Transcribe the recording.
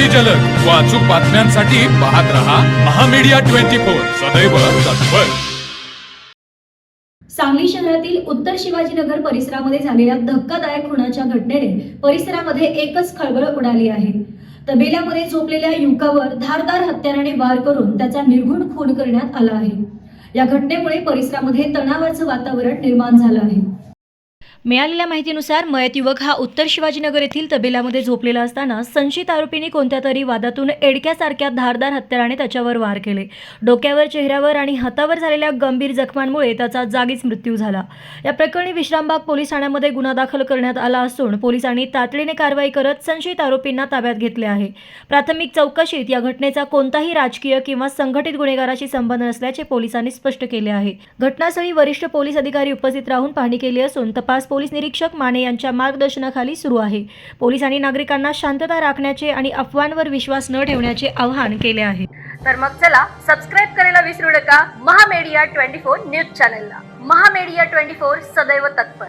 अति जलद. व अचूक बातम्यांसाठी पाहत रहा महामीडिया ट्वेंटी फोर. सदैव तत्पर. सांगली शहरातील उत्तर शिवाजीनगर परिसरामध्ये झालेल्या धक्कादायक खुनाच्या घटनेने परिसरामध्ये एकच खळबळ उडाली आहे. तबेल्यामध्ये झोपलेल्या युवकावर धारदार हत्याराने वार करून त्याचा निर्घुण खून करण्यात आला आहे. या घटनेमुळे परिसरामध्ये तणावाचं वातावरण निर्माण झालं आहे. मिळालेल्या माहितीनुसार मयत युवक हा उत्तर शिवाजीनगर येथील तबेल्यामध्ये झोपलेला असताना संशयित आरोपींनी कोणत्या तरी वादातून एडक्यासारख्या धारदार हत्याराने त्याच्यावर वार केले. डोक्यावर चेहऱ्यावर आणि हातावर झालेल्या गंभीर जखमांमुळे त्याचा जागीच मृत्यू झाला. या प्रकरणी विश्रामबाग पोलीस ठाण्यामध्ये गुन्हा दाखल करण्यात आला असून पोलिसांनी तातडीने कारवाई करत संशयित आरोपींना ताब्यात घेतले आहे. प्राथमिक चौकशीत या घटनेचा कोणताही राजकीय किंवा संघटित गुन्हेगाराशी संबंध नसल्याचे पोलिसांनी स्पष्ट केले आहे. घटनास्थळी वरिष्ठ पोलीस अधिकारी उपस्थित राहून पाहणी केली असून तपास पोलीस निरीक्षक माने यांच्या मार्गदर्शनाखाली सुरू आहे. पोलिसांनी नागरिकांना शांतता राखण्याचे आणि अफवांवर विश्वास न ठेवण्याचे आवाहन केले आहे. तर मग चला सबस्क्राईब करायला विसरू नका. महामेडिया ट्वेंटी फोर न्यूज चॅनलला. महामेडिया ट्वेंटी फोर सदैव तत्पर.